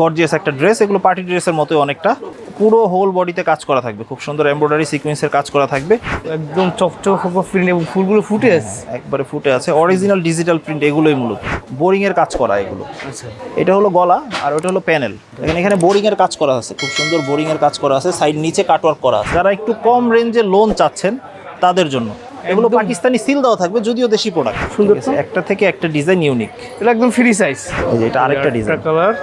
Gorgeous একটা dress এগুলো party ড্রেসের মতোই অনেকটা। পুরো হোল বডিতে কাজ করা থাকবে খুব সুন্দর এমব্রয়ডারি সিকোয়েন্সের কাজ করা থাকবে। একদম চকচক প্রিন্ট এবং ফুলগুলো ফুটে আছে। একবারে ফুটে আছে। অরিজিনাল ডিজিটাল প্রিন্ট এগুলোই মূলত। বোরিং এর কাজ করা এগুলো। আচ্ছা। এটা হলো গলা আর ওটা হলো প্যানেল এখানে এখানে বোরিং এর কাজ করা আছে খুব সুন্দর বোরিং এর কাজ করা আছে। সাইড নিচে কাটওয়ার্ক করা আছে। যারা একটু কম রেঞ্জে লোন চাচ্ছেন তাদের জন্য। এগুলো পাকিস্তানি সিল দেওয়া থাকবে যদিও দেশি প্রোডাক্ট সুন্দর একটা থেকে একটা ডিজাইন ইউনিক এটা একদম ফ্রি সাইজ এই যে এটা আরেকটা ডিজাইন কালার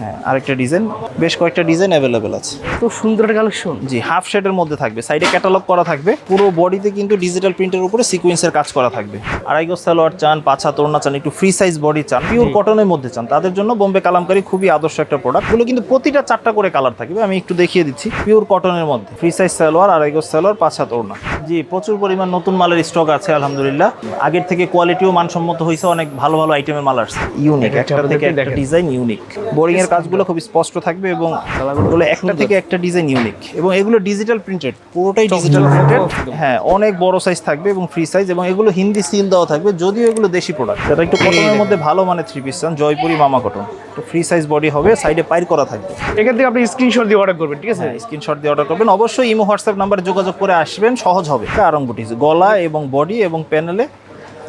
হ্যাঁ আরেকটা ডিজাইন। বেশ কয়েকটা ডিজাইন অ্যাভেলেবেল আছে। তো সুন্দর কালেকশন জি হাফ শেডের মধ্যে থাকবে। সাইডে ক্যাটালগ করা থাকবে। পুরো বডিতে কিন্তু ডিজিটাল প্রিন্টের উপরে সিকোয়েন্সের কাজ করা থাকবে। আড়াই গজ সালোয়ার চান পাছা তোড়না চান একটু ফ্রি সাইজ বডি চান পিওর কটনের মধ্যে চান। তাদের জন্য বোম্বে কালামকারি খুবই আদর্শ একটা প্রোডাক্টগুলো কিন্তু প্রতিটা চারটা করে কালার থাকবে। আমি একটু দেখিয়ে দিচ্ছি। পিওর কটনের মধ্যে। ফ্রি সাইজ সালোয়ার আড়াই গজ সালোয়ার পাছা তোড়না জি প্রচুর পরিমাণ নতুন মালের স্টক আছে আলহামদুলিল্লাহ। আগের থেকে কোয়ালিটিও মানসম্মত হয়েছে অনেক ভালো ভালো আইটেমের মাল আসছে। ইউনিক একটা থেকে একটা ডিজাইন ইউনিক বোরিং এর কাজগুলো খুব স্পষ্ট থাকবে এবং কালারগুলো একটা থেকে একটা ডিজাইন ইউনিক এবং এগুলো ডিজিটাল প্রিন্টেড পুরোটাই ডিজিটাল প্রিন্টেড হ্যাঁ অনেক বড় সাইজ থাকবে এবং ফ্রি সাইজ এবং এগুলো হিন্দি সিল দেওয়া থাকবে যদিও এগুলো দেশি প্রোডাক্ট যারা একটু কটনের মধ্যে। ভালো মানে থ্রি পিস চান জয়পুরি মামা কটন তো ফ্রি সাইজ বডি হবে সাইডে পাইর করা থাকবে। এখান থেকে আপনি স্ক্রিনশট দিয়ে অর্ডার করবেন ঠিক আছে? হ্যাঁ স্ক্রিনশট দিয়ে অর্ডার করবেন। অবশ্যই ইমো হোয়াটসঅ্যাপ নাম্বারে যোগাযোগ করে আসবেন সহজ হবে। আরং বুটিস গলা এবং বডি এবং প্যানেলে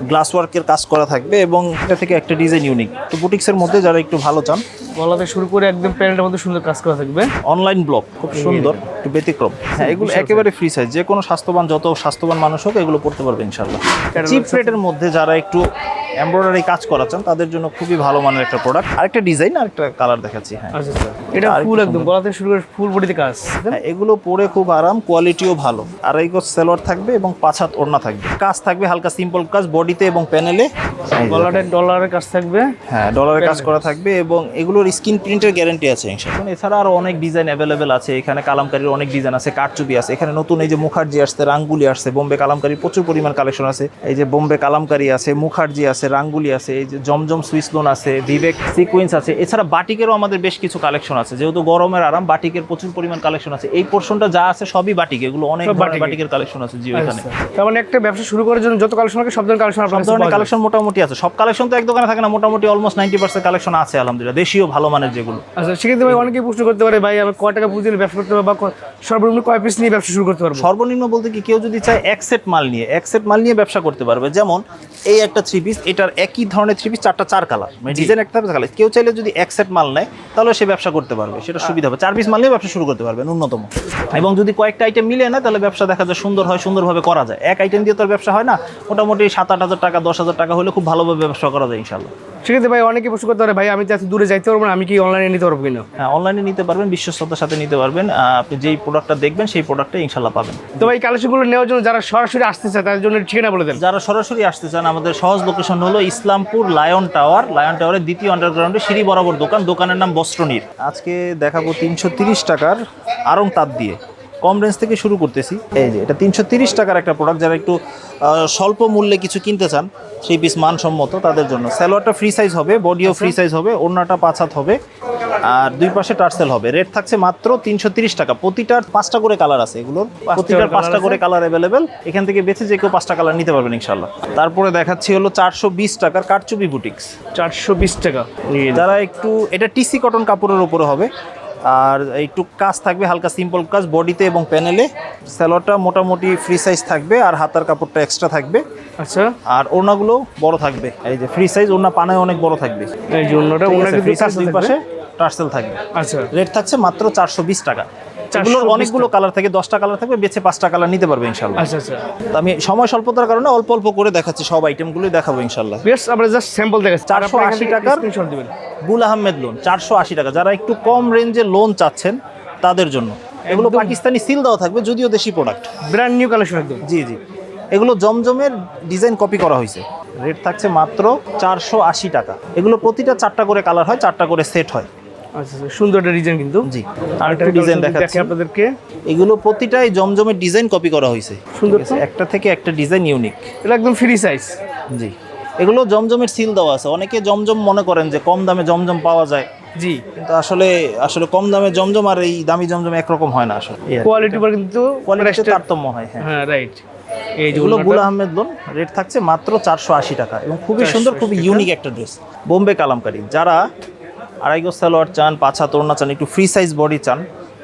গ্লাস ওয়ার্কের কাজ করা থাকবে এবং এটা থেকে একটা ডিজাইন ইউনিক তো বুটিক্সের মধ্যে যারা একটু ভালো চান গলাতে শুরু করে একদম প্যান্টের মধ্যে সুন্দর কাজ করা থাকবে। অনলাইন ব্লগ খুব সুন্দর একটু ব্যতিক্রম। হ্যাঁ এগুলো একেবারে ফ্রি সাইজ যে কোনো স্বাস্থ্যবান যত স্বাস্থ্যবান মানুষ হোক এগুলো পড়তে পারবে ইনশাল্লাহ চিপ রেটের মধ্যে যারা একটু এমব্রয়ডারি কাজ করা চান তাদের জন্য খুবই ভালো মানের একটা প্রোডাক্ট আরেকটা ডিজাইন আর একটা কালার দেখাচ্ছি হ্যাঁ। আচ্ছা আচ্ছা। এটা ফুল একদম গলাতে শুরু করে ফুল বডিতে কাজ হ্যাঁ, এগুলো পরে খুব আরাম কোয়ালিটিও ভালো। আড়াই গজ সেলোয়ার থাকবে এবং পাঁচ হাত ওড়না থাকবে। কাজ থাকবে হালকা সিম্পল কাজ বডিতে এবং প্যানেলে গলাতে ডলারের কাজ থাকবে। হ্যাঁ ডলারের কাজ করা থাকবে এবং এগুলোর স্ক্রিন প্রিন্টের গ্যারান্টি আছে এছাড়া আরও অনেক ডিজাইন অ্যাভেলেবেল আছে। এখানে কালামকারীর অনেক ডিজাইন আছে কারচুপি আছে। এখানে নতুন এই যে মুখার্জি আসছে রাঙ্গুলি আসছে বোম্বে কালামকারী প্রচুর পরিমাণ কালেকশন আছে। এই যে বোম্বে কালামকারী আছে মুখার্জি আছে রাঙ্গুলি আছে এই যে জমজম সুইস লোন আছে বিবেক সিকোয়েন্স আছে এছাড়া বাটিকেরও আমাদের বেশ কিছু কালেকশন আছে। যেহেতু গরমের আরাম বাটিকের প্রচুর পরিমাণ কালেকশন আছে। এই পোর্শনটা যা আছে সবই বাটিক এগুলো অনেক বাটিকের। কালেকশন আছে জি এখানে। আচ্ছা। তার মানে একটা ব্যবসা শুরু করার জন্য যত কালেকশন আছে সব ধরনের কালেকশন সব ধরনের কালেকশন মোটামুটি আছে। সব কালেকশন তো এক দোকানে থাকে না মোটামুটি অলমোস্ট নাইনটি পার্সেন্ট কালেকশন আছে আলহামদুলিল্লাহ। দেশীয় ভালো মানের যেগুলো। আচ্ছা সেক্ষেত্রে ভাই অনেকেই প্রশ্ন করতে পারে ভাই আমি কয় টাকা পুঁজি ব্যবসা করতে পারব বা সর্বনিম্ন কয় পিস নিয়ে ব্যবসা শুরু করতে পারব? সর্বনিম্ন বলতে কি কেউ যদি চায় এক সেট মাল নিয়ে এক সেট মাল নিয়ে ব্যবসা করতে পারবে। যেমন এই একটা থ্রি পিস এটার একই ধরনের থ্রি পিস চারটা চার কালার মানে ডিজাইন একটা কালার কেউ চাইলে যদি এক সেট মাল নেয় তাহলে সে ব্যবসা করতে পারবে সেটা সুবিধা হবে। চার পিস মাল নিয়ে ব্যবসা শুরু করতে পারবে ন্যূনতম। এবং যদি কয়েকটা আইটেম মিলে না তাহলে ব্যবসা দেখা যায় সুন্দর হয় সুন্দরভাবে করা যায়। এক আইটেম দিয়ে তো ব্যবসা হয় না। মোটামুটি সাত আট হাজার টাকা দশ হাজার টাকা হলে খুব ভালোভাবে ব্যবসা করা যায় ইনশাল্লাহ সেক্ষেত্রে ভাই অনেকে প্রশ্ন করতে পারে ভাই আমি তো এত দূরে যাইতে পারব না আমি কি অনলাইনে নিতে পারব কিনা? হ্যাঁ অনলাইনে নিতে পারবেন বিশ্বস্ততার সাথে নিতে পারবেন। আপনি যেই প্রোডাক্টটা দেখবেন সেই প্রোডাক্টটা ইনশাল্লাহ পাবেন। তো ভাই কালেকশনগুলো নেওয়ার জন্য যারা সরাসরি আসতে চায় তাদের জন্য ঠিকানা বলে দেন। যারা সরাসরি আসতে চান আমাদের সহজ লোকেশন হলো ইসলামপুর লায়ন টাওয়ার লায়ন টাওয়ারের দ্বিতীয় আন্ডারগ্রাউন্ডে সিঁড়ি বরাবর দোকান দোকানের নাম বস্ত্রনীর আজকে দেখাবো তিনশো তিরিশ টাকার আরং তাঁত দিয়ে। কম রেঞ্জ থেকে শুরু করতেছি। এই যে এটা তিনশো টাকার একটা প্রোডাক্ট যারা একটু স্বল্প মূল্যে কিছু কিনতে চান সেই পিস মানসম্মত তাদের জন্য। স্যালোয়ারটা ফ্রি সাইজ হবে বডিও ফ্রি সাইজ হবে ওড়নাটা পাঁচ হাত হবে আর দুই পাশে টার্সেল হবে। রেট থাকছে মাত্র তিনশো টাকা। প্রতিটার পাঁচটা করে কালার আছে এগুলোর প্রতিটার পাঁচটা করে কালার অ্যাভেলেবেল এখান থেকে বেছে যে কেউ পাঁচটা কালার নিতে পারবেন ইনশাল্লাহ তারপরে দেখাচ্ছি হলো চারশো বিশ টাকার কারচুপি বুটিক্স চারশো বিশ টাকা। যারা একটু এটা টিসি কটন কাপড়ের উপরে হবে। আর একটু কাজ থাকবে হালকা সিম্পল কাজ বডিতে এবং প্যানেলে স্যালোয়ারটা মোটামুটি ফ্রি সাইজ থাকবে আর হাতার কাপড়টা এক্সট্রা থাকবে। আচ্ছা। আর ওড়নাগুলো বড় থাকবে। এই যে ফ্রি সাইজ ওড়না পানায় অনেক বড় থাকবে। এই জন্যটা ওনাকে ফ্রি সাইজ দুই পাশে টার্সেল থাকবে? আচ্ছা। রেট থাকছে মাত্র চারশো বিশ টাকা। 420 এগুলোর অনেকগুলো কালার থাকে দশটা কালার থাকবে বেছে পাঁচটা কালার নিতে পারবে ইনশাল্লাহ আচ্ছা আচ্ছা। আমি সময় স্বল্পতার কারণে অল্প অল্প করে দেখাচ্ছি সব আইটেমগুলোই দেখাবো ইনশাল্লাহ বেশ আমরা জাস্ট স্যাম্পল দেখাচ্ছি। 480 টাকার? স্ক্রিনশট দিবেন। গুল আহমেদ লোন চারশো আশি টাকা। যারা একটু কম রেঞ্জে লোন চাচ্ছেন তাদের জন্য। এগুলো পাকিস্তানি সিল দেওয়া থাকবে যদিও দেশি প্রোডাক্ট ব্র্যান্ড নিউ কালেকশন একদম। জি জি। এগুলো জমজমের ডিজাইন কপি করা হয়েছে। রেট থাকছে মাত্র চারশো আশি টাকা। এগুলো প্রতিটা চারটা করে কালার হয় চারটা করে সেট হয়। আচ্ছা আচ্ছা সুন্দর একটা ডিজাইন কিন্তু। জি আর একটু ডিজাইন দেখাচ্ছি। আপনাদেরকে। এগুলো প্রতিটাই জমজমের ডিজাইন কপি করা হয়েছে। সুন্দর একটা থেকে একটা ডিজাইন ইউনিক এটা একদম ফ্রি সাইজ জি এগুলো জমজমের সিল দেওয়া আছে। অনেকে জমজম মনে করেন যে কম দামে জমজম পাওয়া যায়। জি। কিন্তু আসলে আসলে কম দামে জমজম আর এই দামি জমজম একরকম হয় না আসলে। কোয়ালিটি পর কিন্তু কোয়ালিটিতে তারতম্য হয় হ্যাঁ। রাইট এই এগুলো যেগুলো গুল আহমেদ লোন। রেট থাকছে মাত্র চারশো আশি টাকা। এবং খুবই সুন্দর খুবই ইউনিক একটা ড্রেস বোম্বে কালামকারি। যারা আড়াই গজ সালোয়ার চান পাঁচ হাত ওড়না চান একটু ফ্রি সাইজ বডি চান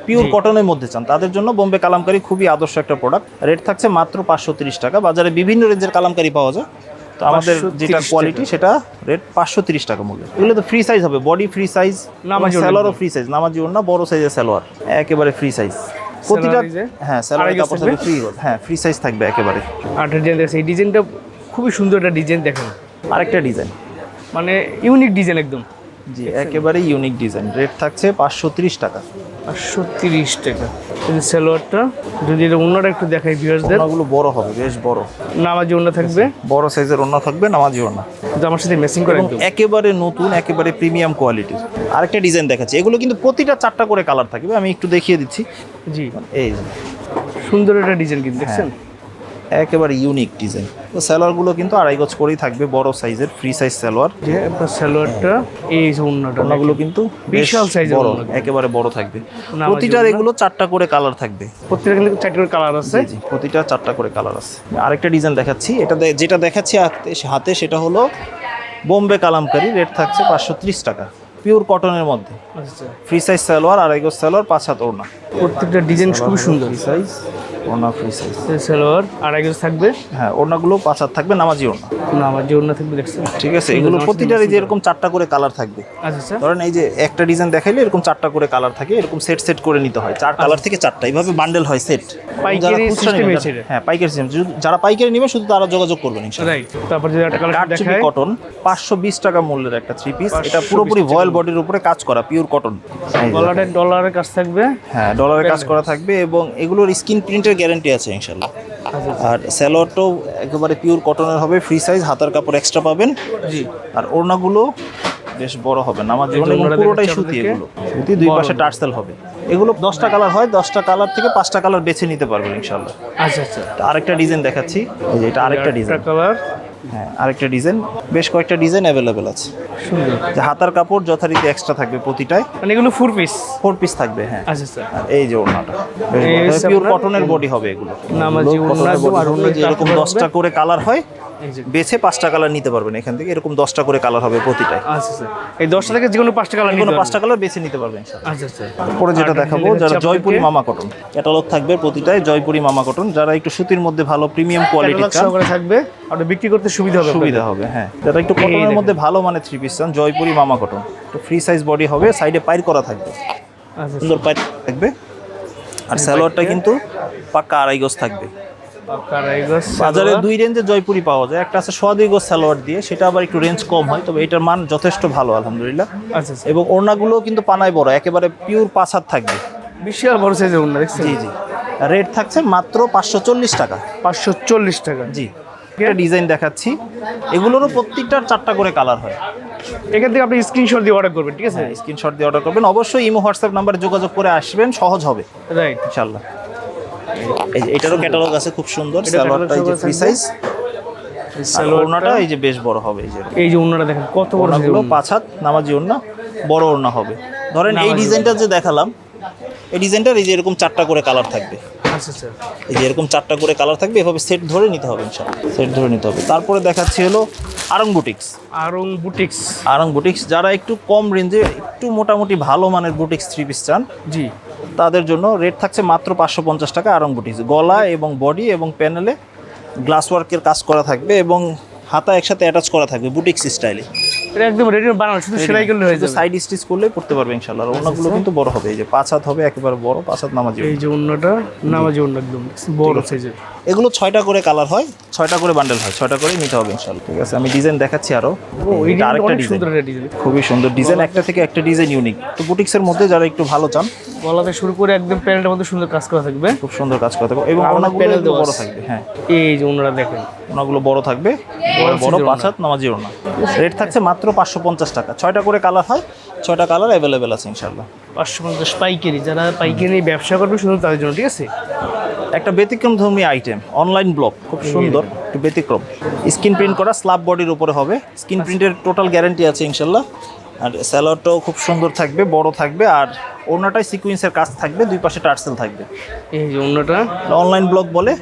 পিওর কটনের মধ্যে চান। তাদের জন্য বোম্বে কালামকারি খুবই আদর্শ একটা প্রোডাক্ট রেট থাকছে মাত্র পাঁচশো তিরিশ টাকা। বাজারে বিভিন্ন রেঞ্জের কালামকারি পাওয়া যায়। তো আমাদের যেটা কোয়ালিটি সেটা রেট পাঁচশো তিরিশ টাকা মূল্য। এগুলো তো ফ্রি সাইজ হবে। বডি ফ্রি সাইজ স্যালোয়ারও ফ্রি সাইজ নামাজি ওড়না বড় সাইজের স্যালোয়ার একেবারে ফ্রি সাইজ প্রতিটা হ্যাঁ স্যালোয়ার কাপড় থাকবে? থাকবে ফ্রি হ্যাঁ ফ্রি সাইজ থাকবে একেবারে। আর ডিজাইন দেখছে এই ডিজাইনটা খুবই সুন্দর একটা ডিজাইন দেখেন। আরেকটা ডিজাইন মানে ইউনিক ডিজাইন একদম। জি একেবারে ইউনিক ডিজাইন রেট থাকছে পাঁচশো তিরিশ টাকা। পাঁচশো তিরিশ টাকা। এই সালোয়ারটা যদি এটা অন্যটা একটু দেখাই ভিউয়ার্সদের ওনাগুলো বড় হবে বেশ বড়। নামাজি অন্য থাকবে? বড় সাইজের ওড়না থাকবে নামাজি ওড়না কিন্তু আমার সাথে ম্যাচিং করে একেবারে নতুন একেবারে প্রিমিয়াম কোয়ালিটির আরেকটা ডিজাইন দেখাচ্ছি এগুলো কিন্তু প্রতিটা চারটা করে কালার থাকবে আমি একটু দেখিয়ে দিচ্ছি। জি। এই সুন্দর একটা ডিজাইন কিন্তু দেখছেন? একেবারে ইউনিক ডিজাইন তো স্যালোয়ারগুলো কিন্তু আড়াই গজ করেই থাকবে বড় সাইজের ফ্রি সাইজ স্যালোয়ার যে আপনার সালোয়ারটা এই যে অন্যটা ওনাগুলো কিন্তু বিশাল এর বড় একেবারে বড় থাকবে। প্রতিটার এগুলো চারটা করে কালার থাকবে। প্রত্যেকটা কিন্তু চারটি করে কালার আছে। জি প্রতিটা চারটা করে কালার আছে। আরেকটা ডিজাইন দেখাচ্ছি। এটা যেটা দেখাচ্ছি হাতে- হাতে সেটা হলো বোম্বে কালামকারি রেট থাকছে পাঁচশো ত্রিশ টাকা। পিওর কটনের মধ্যে। আচ্ছা। ফ্রি সাইজ সালোয়ার আড়াই গজ সালোয়ার পাঁচ হাত ওড়না। প্রত্যেকটা ডিজাইন খুবই সুন্দর। ফ্রি সাইজ ওড়না ফ্রি সাইজ সালোয়ার আড়াই গজ থাকবে। হ্যাঁ ওড়নাগুলো পাঁচ হাত থাকবে নামাজি ওড়না। নামাজি অন্য থাকবে দেখছেন ঠিক আছে এগুলো প্রতিটারই যে এরকম চারটা করে কালার থাকবে। আচ্ছা আচ্ছা। ধরেন এই যে একটা ডিজাইন দেখাইলে এরকম চারটা করে কালার থাকে এরকম সেট সেট করে নিতে হয়। চার কালার থেকে চারটা এইভাবে বান্ডেল হয় সেট পাইকারি হ্যাঁ পাইকারি সিস্টেম যারা পাইকারি নেবে শুধু তারা যোগাযোগ করবেন ইনশাআল্লাহ। রাইট তারপর যদি একটা কালার কাঠচুপি কটন পাঁচশো বিশ টাকা মূল্যের একটা থ্রি পিস এটা পুরোপুরি ভয়েল বডির উপরে কাজ করা পিওর কটন ডলারের কাজ থাকবে। হ্যাঁ ডলারের কাজ করা থাকবে এবং এগুলোর স্ক্রিন প্রিন্টের গ্যারান্টি আছে ইনশাল্লাহ। আর স্যালোয়ারটাও একেবারে পিওর কটনের হবে ফ্রি সাইজ হাতার কাপড় এক্সট্রা পাবেন। জি। আর ওড়নাগুলো বেশ বড় হবে না আমার জীবনে পুরোটাই সুতি এগুলো। সুতি দুই পাশে টার্সেল হবে। এগুলো দশটা কালার হয় দশটা কালার থেকে পাঁচটা কালার বেছে নিতে পারবেন ইনশাল্লাহ। আচ্ছা আচ্ছা। আরেকটা ডিজাইন দেখাচ্ছি। এই যে এটা আরেকটা ডিজাইন কালার হ্যাঁ আরেকটা ডিজাইন। বেশ কয়েকটা ডিজাইন অ্যাভেলেবেল আছে। সুন্দর। হাতার কাপড় যথারীতি এক্সট্রা থাকবে প্রতিটায় মানে এগুলো ফোর পিস ফোর পিস থাকবে হ্যাঁ। আচ্ছা আচ্ছা। আর এই যে ওড়নাটা। পিওর কটনের বডি। হবে এগুলো। নামাজি এগুলো ওড়না আর দশটা হবে। করে কালার হয় বেছে পাঁচটা কালার নিতে পারবেন এখান থেকে। এরকম দশটা করে কালার হবে প্রতিটায় আচ্ছা আচ্ছা। এই দশটা থেকে যে কোনো পাঁচটা কালার কোনো পাঁচটা কালার বেছে নিতে পারবেন আচ্ছা আচ্ছা। পরে যেটা দেখাবো যারা জয়পুরি মামা কটন ক্যাটালগ থাকবে প্রতিটায় জয়পুরি মামা কটন যারা একটু সুতির মধ্যে ভালো প্রিমিয়াম কোয়ালিটি থাকবে। আর বিক্রি করতে সুবিধা হবে সুবিধা হবে হ্যাঁ। যারা একটু কটনের মধ্যে ভালো মানে থ্রি পিস চান জয়পুরি মামা কটন তো ফ্রি সাইজ বডি হবে সাইডে পাইর করা থাকবে। আচ্ছা সুন্দর পাইর থাকবে। আর সালোয়ারটা কিন্তু পাক্কা আড়াই গজ থাকবে। বাজারে দুই রেঞ্জে জয়পুরি পাওয়া যায়। একটা আছে সোয়া দুই গজ সালোয়ার দিয়ে সেটা আবার একটু রেঞ্জ কম হয় তবে এটার মান যথেষ্ট ভালো আলহামদুলিল্লাহ। আচ্ছা আচ্ছা। এবং ওড়নাগুলো কিন্তু পানায় বড় একেবারে পিওর পাঁচ হাত থাকবে। বিশাল বড় সাইজের ওড়না দেখছেন? জি জি। রেট থাকছে মাত্র পাঁচশো চল্লিশ টাকা। পাঁচশো চল্লিশ টাকা। জি। একটা ডিজাইন দেখাচ্ছি। এগুলোরও প্রত্যেকটার চারটা করে কালার হয়। এখান থেকে আপনি স্ক্রিনশট দিয়ে অর্ডার করবেন ঠিক আছে? স্ক্রিনশট দিয়ে অর্ডার করবেন। অবশ্যই ইমো হোয়াটসঅ্যাপ নাম্বারে যোগাযোগ করে আসবেন সহজ হবে। রাইট ইনশাল্লাহ এটারও ক্যাটালগ আছে খুব সুন্দর। সালোয়ারটা এই যে ফ্রি সাইজ ওড়নাটা এই যে বেশ বড় হবে এই যে। এই যে ওড়নাটা দেখেন কত বড় ওড়নাগুলো ওড়না। পাঁচ হাত নামাজি ওড়না বড় ওড়না হবে। ধরেন এই ডিজাইনটা যে দেখালাম এই ডিজাইনটার এই যে এরকম চারটা করে কালার থাকবে। আচ্ছা এই যে এরকম চারটা করে কালার থাকবে এভাবে সেট ধরে নিতে হবে ইনশাল্লাহ সেট ধরে নিতে হবে। তারপরে দেখাচ্ছি হলো Aarong boutiques Aarong boutiques Aarong boutiques যারা একটু কম রেঞ্জে একটু মোটামুটি ভালো মানের বুটিক্স থ্রি পিস চান জি। তাদের জন্য রেট থাকছে মাত্র পাঁচশো পঞ্চাশ টাকা আরং বুটিক্স গলা এবং বডি এবং প্যানেলে গ্লাস ওয়ার্কের কাজ করা থাকবে এবং হাতা একসাথে অ্যাটাচ করা থাকবে বুটিক্স স্টাইলে এটা একদম রেডি বানানো শুধু সেলাই করলে হয়ে যাবে। সাইড স্টিচ করলে পড়তে পারবে ইনশাল্লাহ আর অন্যগুলো কিন্তু বড় হবে এই যে পাঁচ হাত হবে একেবারে বড় পাঁচ হাত নামাজি এই যে ওড়নাটা নামাজি ওড়না একদম বড় সাইজের এগুলো ছয়টা করে কালার হয় ছয়টা করে বান্ডেল হয় ছয়টা করে নিতে হবে ঠিক আছে আমি ডিজাইন দেখাচ্ছি আরও। আরেকটা ডিজাইন খুবই সুন্দর। ডিজাইন একটা থেকে একটা ডিজাইন ইউনিক তো বুটিক্সের মধ্যে যারা একটু ভালো চান গলাতে শুরু করে একদম প্যানেলটার মধ্যে সুন্দর কাজ করা থাকবে। খুব সুন্দর কাজ করা থাকবে এবং অনেক দেওয়া বড় থাকবে হ্যাঁ। এই যে ওনারা দেখেন। ওনাগুলো বড় থাকবে বড় বড় size-এর পাঁচ হাত নামাজি ওনা রেট থাকছে মাত্র পাঁচশো পঞ্চাশ টাকা। ছয়টা করে কালার হয় ছয়টা কালার অ্যাভেলেবেল আছে ইনশাল্লাহ পাঁচশো পঞ্চাশ পাইকারি। যারা পাইকারি ব্যবসা করবে শুধু তাদের জন্য ঠিক আছে? একটা ব্যতিক্রম ধর্মী আইটেম অনলাইন ব্লক খুব সুন্দর একটু ব্যতিক্রম। স্ক্রিন প্রিন্ট করা স্ল্যাব বডির উপরে হবে। স্ক্রিন প্রিন্টের টোটাল গ্যারান্টি আছে ইনশাল্লাহ আর স্যালোয়ারটাও খুব সুন্দর থাকবে বড় থাকবে আর ওড়নাটায় সিকুয়েন্সের কাজ থাকবে দুই পাশে টার্সেল থাকবে। এই যে অন্যটা? অনলাইন ব্লগ বলে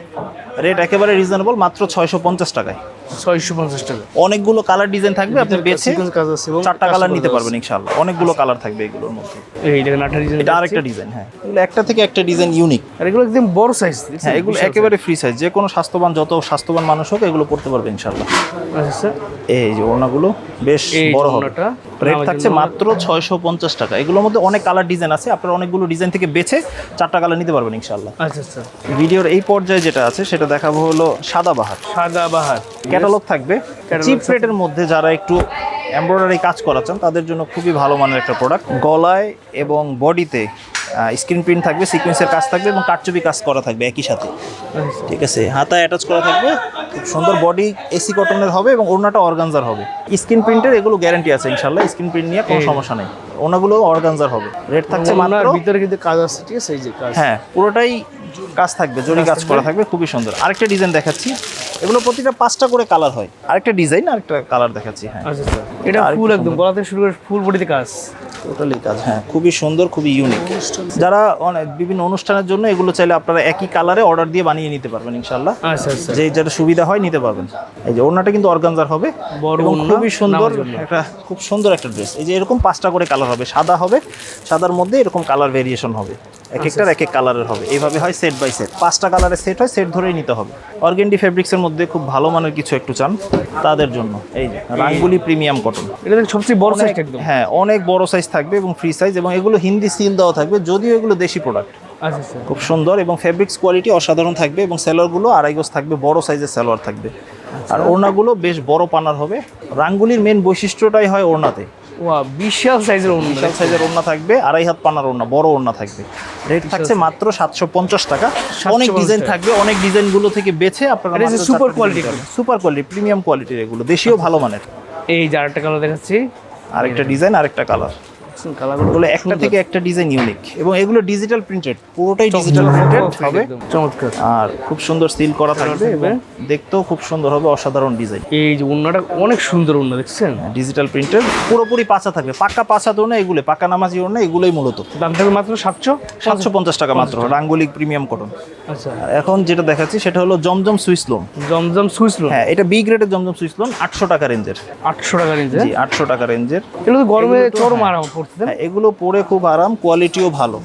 রেট একেবারে রিজনেবল মাত্র ছয়শো পঞ্চাশ টাকায়। ছয়শো পঞ্চাশ টাকা। অনেকগুলো কালার ডিজাইন থাকবে আপনি বেছে কাজ আছে এবং চারটা কালার নিতে পারবেন ইনশাল্লাহ অনেকগুলো কালার থাকবে এগুলোর মধ্যে। এই দেখেন ডিজাইন এটা আরেকটা ডিজাইন হ্যাঁ। এগুলো একটা থেকে একটা ডিজাইন ইউনিক আর এগুলো একদম বড় সাইজ হ্যাঁ এগুলো একেবারে ফ্রি সাইজ যে কোনো স্বাস্থ্যবান যত স্বাস্থ্যবান মানুষ হোক এগুলো পড়তে পারবে ইনশাল্লাহ আচ্ছা এই যে ওড়নাগুলো বেশ বড় হবে। রেট থাকছে মাত্র ছয়শো পঞ্চাশ টাকা। এগুলোর মধ্যে অনেক কালার ডিজাইন আছে আপনারা অনেকগুলো ডিজাইন থেকে বেছে চারটা কালার নিতে পারবেন ইনশাল্লাহ আচ্ছা আচ্ছা। ভিডিওর এই পর্যায়ে যেটা আছে সেটা দেখাবো হলো সাদাবাহার সাদা বাহার। ক্যাটালগ থাকবে। চিপ রেটের মধ্যে যারা একটু এমব্রয়ডারি কাজ করা চান তাদের জন্য খুবই ভালো মানের একটা প্রোডাক্ট গলায় এবং বডিতে স্ক্রিন প্রিন্ট থাকবে সিকোয়েন্সের কাজ থাকবে এবং কাটচুপি কাজ করা থাকবে একই সাথে। আচ্ছা। ঠিক আছে? হাতায় অ্যাটাচ করা থাকবে। খুব সুন্দর বডি এসি কটনের হবে এবং ওড়নাটা অর্গানজার হবে। স্ক্রিন প্রিন্টের এগুলো গ্যারান্টি আছে ইনশাল্লাহ স্ক্রিন প্রিন্ট নিয়ে কোনো সমস্যা নেই। ওনাগুলো অর্গানজার হবে। রেট থাকছে মাত্র ভিতরে কিন্তু কাজ আছে ঠিক আছে? এই যে কাজ। হ্যাঁ পুরোটাই কাজ থাকবে জরি কাজ করা থাকবে খুবই সুন্দর। আরেকটা ডিজাইন দেখাচ্ছি। এগুলো প্রতিটা পাঁচটা করে কালার হয়। আরেকটা ডিজাইন আরেকটা কালার দেখাচ্ছি হ্যাঁ। আচ্ছা আচ্ছা। এটা ফুল একদম গলা থেকে শুরু করে ফুল বডিতে কাজ। টোটালি কাজ হ্যাঁ খুবই সুন্দর খুবই ইউনিক যারা অনেক বিভিন্ন অনুষ্ঠানের জন্য এগুলো চাইলে আপনারা একই কালারে অর্ডার দিয়ে বানিয়ে নিতে পারবেন ইনশাল্লাহ আচ্ছা যে যেটা সুবিধা হয় নিতে পারবেন। এই যে ওড়নাটা কিন্তু অর্গানজার হবে। এবং খুবই সুন্দর একটা খুব সুন্দর একটা ড্রেস এই যে এরকম পাঁচটা করে কালার হবে সাদা হবে সাদার মধ্যে এরকম কালার ভেরিয়েশন হবে। এক একটার এক এক কালারের হবে। এইভাবে হয় সেট বাই সেট পাঁচটা কালারের সেট হয় সেট ধরেই নিতে হবে। অর্গেন্ডি ফেব্রিক্সের মধ্যে খুব ভালো মানের কিছু একটু চান তাদের জন্য। এই যে রাঙ্গুলি প্রিমিয়াম কটন এটা সবচেয়ে বড় সাইজ একদম। হ্যাঁ অনেক বড় সাইজ থাকবে এবং ফ্রি সাইজ এবং এগুলো হিন্দি সিল দেওয়া থাকবে যদিও এগুলো দেশি প্রোডাক্ট আচ্ছা আচ্ছা। খুব সুন্দর এবং ফেব্রিক্স কোয়ালিটি অসাধারণ থাকবে এবং সেলোয়ারগুলো আড়াই গজ থাকবে বড় সাইজের সেলোয়ার থাকবে। আর ওড়নাগুলো বেশ বড় পানার হবে। রাঙ্গুলির মেন বৈশিষ্ট্যটাই হয় ওড়নাতে। বিশাল সাইজের ওড়না বিশাল সাইজের ওড়না থাকবে আড়াই হাত পানার ওড়না বড় ওড়না থাকবে। রেট থাকছে মাত্র সাতশো পঞ্চাশ টাকা। অনেক ডিজাইন থাকবে অনেক ডিজাইনগুলো থেকে বেছে আপনারা super quality super quality premium কোয়ালিটির এগুলো। দেশীয় ভালো মানের। এই যে আরেকটা কালার দেখাচ্ছি। আরেকটা ডিজাইন আরেকটা কালার কালারগুলো এগুলো একটা থেকে একটা ডিজাইন ইউনিক এবং এগুলো ডিজিটাল প্রিন্টেড পুরোটাই ডিজিটাল প্রিন্টেড হবে। চমৎকার। আর খুব সুন্দর সিল করা থাকবে এবং দেখতেও খুব সুন্দর হবে অসাধারণ ডিজাইন এই যে অন্যটা অনেক সুন্দর অন্য দেখছেন? ডিজিটাল প্রিন্টের পুরোপুরি পাঁচা থাকবে। পাক্কা পাঁচা তো না এগুলো পাক্কা নামাজি ওর না এগুলোই মূলত। দাম থাকবে মাত্র সাতশো? সাতশো পঞ্চাশ টাকা মাত্র রাঙ্গুলি প্রিমিয়াম কটন আচ্ছা। এখন যেটা দেখাচ্ছি সেটা হলো Zamzam Swiss lawn Zamzam Swiss lawn হ্যাঁ এটা বি গ্রেডের জমজম সুইস লোন আটশো টাকা রেঞ্জের আটশো টাকা রেঞ্জে জি আটশো টাকা রেঞ্জের এগুলো গরমে চরম আরাম পড়তে তাই হ্যাঁ এগুলো পরে খুব আরাম কোয়ালিটিও ভালো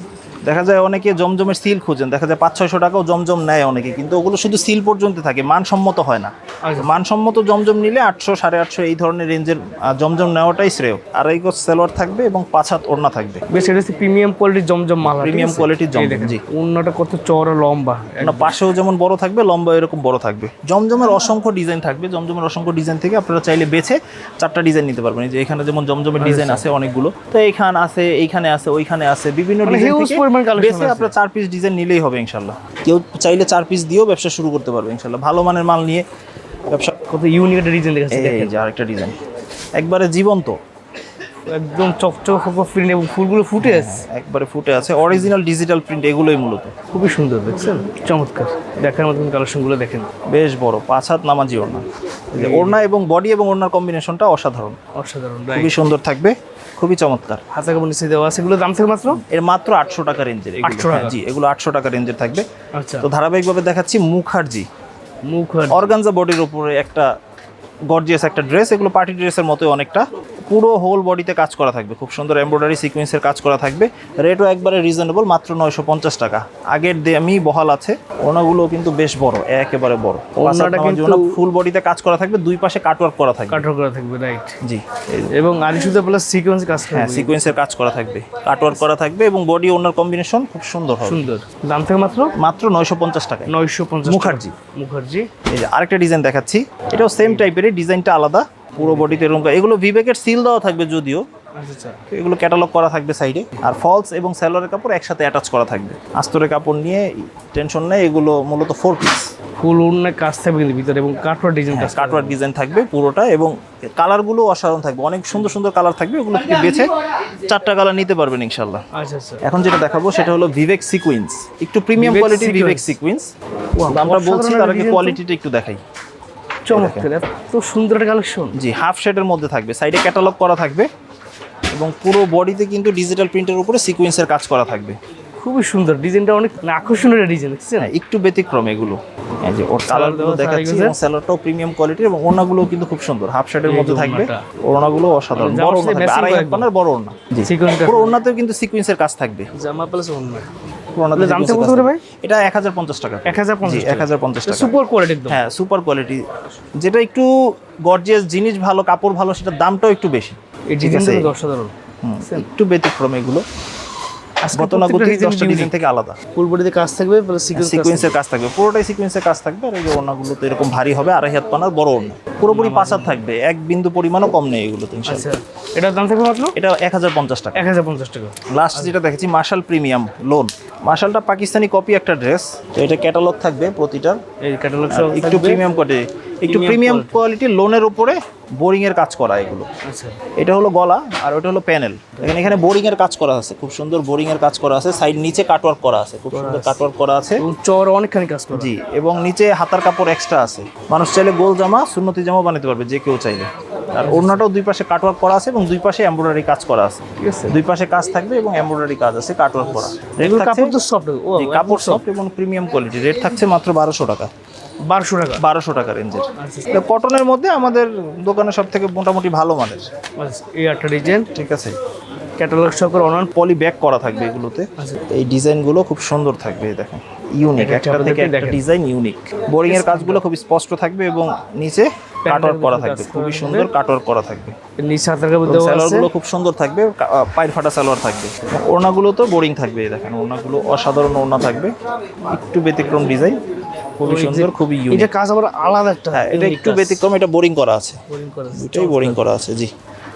দেখা যায় অনেকে জমজমের সিল খুঁজেন, দেখা যায় পাঁচ ছয়শো টাকাও জমজম নেয় অনেকে, কিন্তু ওগুলো শুধু সিল পর্যন্ত থাকে, মানসম্মত হয় না। মানসম্মত জমজম নিলে আটশো সাড়ে আটশো এই ধরনের রেঞ্জের জমজম নেওয়াটাই শ্রেয়। আড়াই গজ সেলোয়ার থাকবে এবং পাঁচ হাত ওড়না থাকবে। বেশ এটা হচ্ছে প্রিমিয়াম কোয়ালিটির জমজম মাল Premium quality র জমজম, জি। অন্যটা কত চওড়া লম্বা। না পাশেও যেমন বড় থাকবে লম্বা এরকম বড় থাকবে। জমজমের অসংখ্য ডিজাইন থাকবে। জমজমের অসংখ্য ডিজাইন থেকে আপনারা চাইলে বেছে চারটা ডিজাইন নিতে পারবেন। যে এখানে যেমন জমজমের ডিজাইন আছে অনেকগুলো। তো এইখানে আছে এইখানে আছে ওইখানে আছে বিভিন্ন মানে ডিজাইন থেকে বেছে। আপনারা চার পিস ডিজাইন নিলেই হবে ইনশাল্লাহ। কেউ চাইলে চার পিস দিয়েও ব্যবসা শুরু করতে পারবে ইনশাল্লাহ। ভালো মানের মাল নিয়ে কত ইউনিক একটা ডিজাইন দেখাচ্ছে এই দেখেন। যে আরেকটা ডিজাইন একবারে জীবন্ত। একদম চকচক প্রিন্ট এবং ফুলগুলো ফুটে আছে। একবারে ফুটে আছে। অরিজিনাল ডিজিটাল প্রিন্ট এগুলোই মূলত। খুবই সুন্দর দেখছেন? চমৎকার। দেখার মতন কালেকশনগুলো দেখেন। বেশ বড় পাঁচ হাত নামাজি ওড়না। ওড়না এবং বডি এবং ওড়নার কম্বিনেশনটা অসাধারণ। অসাধারণ খুবই সুন্দর থাকবে খুবই চমৎকার। হাতা কাপড় নিচে দেওয়া আছে। এগুলো দাম থেকে মাত্র? এর মাত্র আটশো টাকা রেঞ্জের এগুলো। 800 টাকা? হ্যাঁ, জি এগুলো আটশো টাকা রেঞ্জের থাকবে। আচ্ছা। তো ধারাবাহিকভাবে দেখাচ্ছি মুখার্জি। অর্গানজা বডির উপরে একটা গর্জিয়াস একটা ড্রেস এগুলো পার্টি ড্রেসের মতোই অনেকটা। পুরো হোল বডিতে কাজ করা থাকবে। খুব সুন্দর এমব্রয়ডারি সিকোয়েন্সের কাজ করা থাকবে। রেটও একবারে রিজনেবল মাত্র নয়শো পঞ্চাশ টাকা। আগের দামই বহাল আছে। ওনাগুলো কিন্তু বেশ বড় একেবারে বড়। ওড়নাটা কিন্তু- ফুল বডিতে কাজ করা থাকবে দুই পাশে কাটওয়ার্ক করা থাকবে। কাঠর করা থাকবে রাইট জি। এবং আলিশুদা প্লাস সিকোয়েন্স কাজ হ্যাঁ সিকোয়েন্সের কাজ করা থাকবে। কাটওয়ার্ক করা থাকবে এবং বডি ওনার কম্বিনেশন খুব সুন্দর হবে। সুন্দর। দাম থেকে মাত্র? মাত্র নয়শো পঞ্চাশ টাকা নয়শো পঞ্চাশ মুখার্জি। মুখার্জি। এই যে আরেকটা ডিজাইন দেখাচ্ছি। এটাও সেম টাইপের ডিজাইনটা আলাদা। পুরো বডিতে এরকম এগুলো বিবেকের সিল দেওয়া থাকবে যদিও। আচ্ছা আচ্ছা। এগুলো ক্যাটালগ করা থাকবে সাইডে আর ফলস এবং স্যালোয়ারের কাপড় একসাথে অ্যাটাচ করা থাকবে। আস্তরের কাপড় নিয়ে টেনশন নেই এগুলো মূলত ফোর পিস ফুল উন্নয় কাজ থাকবে কিন্তু ভিতরে এবং কাঠর ডিজাইন কাটওয়ার ডিজাইন থাকবে। পুরোটা এবং কালারগুলো অসাধারণ থাকবে। অনেক সুন্দর সুন্দর কালার থাকবে ওগুলো থেকে বেছে চারটা কালার নিতে পারবেন ইনশাল্লাহ আচ্ছা আচ্ছা। এখন যেটা দেখাবো সেটা হলো ভিভেক সিকুয়েন্স একটু প্রিমিয়াম কোয়ালিটির ভিভেক। সিকুয়েন্স Wow, বলছি তার আগে কোয়ালিটিটা একটু দেখাই। চমৎকার। এত সুন্দর একটা কালেকশন জি হাফ শেডের মধ্যে থাকবে। সাইডে ক্যাটালগ করা থাকবে এবং পুরো বডিতে কিন্তু ডিজিটাল প্রিন্টের উপরে সিকোয়েন্সের কাজ করা থাকবে। খুবই সুন্দর। ডিজাইনটা অনেক আকর্ষণীয় ডিজাইন দেখছেন? হ্যাঁ একটু ব্যতিক্রম এগুলো। এই যে ওর কালারগুলো দেখাচ্ছি এবং স্যালোটাও প্রিমিয়াম কোয়ালিটির এবং ওড়নাগুলো কিন্তু খুব সুন্দর। হাফ শার্টের মধ্যে থাকবে। ওড়নাগুলো অসাধারণ। বড় ওড়না আড়াই করা বড় ওড়না। পুরো ওড়নাতেও কিন্তু সিকোয়েন্সের কাজ থাকবে। জামা প্লাস অন্য কত করে ভাই? এটা টাকা টাকা। সুপার কোয়ালিটি একদম। হ্যাঁ সুপার কোয়ালিটি যেটা একটু গর্জিয়াস জিনিস ভালো কাপড় ভালো সেটার দামটাও একটু বেশি। এই অসাধারণ। একটু ব্যতিক্রম এগুলো। গতানুগতিক দশটা ডিজাইন ডিজাইন থেকে আলাদা। ফুল বডিতে কাজ থাকবে সিকোয়েন্স সিকোয়েন্সের কাজ থাকবে। পুরোটাই সিকোয়েন্সের কাজ থাকবে আর এই যে তো এরকম ভারী হবে আড়াই হাত পানার বড় ওড়না। পুরোপুরি পাঁচার থাকবে। এক বিন্দু পরিমাণও কম নেই এগুলো তো আচ্ছা এটার দাম থাকবে মাত্র? এটা এক হাজার পঞ্চাশ টাকা। এক হাজার পঞ্চাশ টাকা। লাস্ট যেটা দেখেছি মার্শাল প্রিমিয়াম লোন মার্শালটা পাকিস্তানি কপি একটা ড্রেস তো এটা ক্যাটালগ থাকবে প্রতিটার এই ক্যাটালগ একটু প্রিমিয়াম কোয়ালিটি একটু প্রিমিয়াম। কোয়ালিটির লোনের উপরে বোরিং এর কাজ করা এগুলো। আচ্ছা। এটা হলো গলা আর ওটা হলো প্যানেল এখানে এখানে বোরিং এর কাজ করা আছে। খুব সুন্দর বোরিং এর কাজ করা আছে। সাইড নিচে কাটওয়ার্ক করা আছে। খুব সুন্দর কাটওয়ার্ক করা আছে। চওড়া অনেকখানি কাজ করা জি এবং নিচে হাতার কাপড় এক্সট্রা আছে। মানুষ চাইলে গোল জামা সুন্নতি জামা বানাতে পারবে যে কেউ চাইলে। আর ওড়নাটাও দুই পাশে কাটওয়ার্ক করা আছে এবং দুই পাশে এমব্রয়ডারি কাজ করা আছে। ঠিক আছে। দুই পাশে কাজ থাকবে এবং এমব্রয়ডারি কাজ আছে কাটওয়ার্ক করা। এগুলো রেট কাপড় তো সফট ও কাপড় সফট এবং প্রিমিয়াম কোয়ালিটি রেট থাকছে মাত্র বারোশো টাকা। বারোশো টাকা? বারোশো টাকা রেঞ্জের আচ্ছা কটনের মধ্যে আমাদের দোকানে সব থেকে মোটামুটি ভালো মানের। আচ্ছা, এই একটা ডিজাইন ঠিক আছে। ক্যাটালগ অনলাইন পলি করা থাকবে এগুলোতে। আচ্ছা। এই ডিজাইনগুলো খুব সুন্দর থাকবে দেখেন। ইউনিক একটা থেকে একটা ডিজাইন ইউনিক বোরিং এর কাজগুলো খুব স্পষ্ট থাকবে এবং নিচে কাটওয়ার্ক করা থাকবে খুবই সুন্দর কাটওয়ার্ক করা থাকবে। নিচে হাতের মধ্যে সালোয়ারগুলো খুব সুন্দর থাকবে পায়ের ফাটা সালোয়ার থাকবে। ওড়নাগুলো তো বোরিং থাকবে দেখেন ওড়নাগুলো অসাধারণ ওড়না থাকবে একটু ব্যতিক্রম ডিজাইন খুবই সুন্দর খুবই ইউনিক এটা কাজ আবার আলাদা একটা হ্যাঁ এটা একটু ব্যতিক্রম এটা বোরিং করা আছে। বোরিং করা আছে। বোরিং করা আছে জি।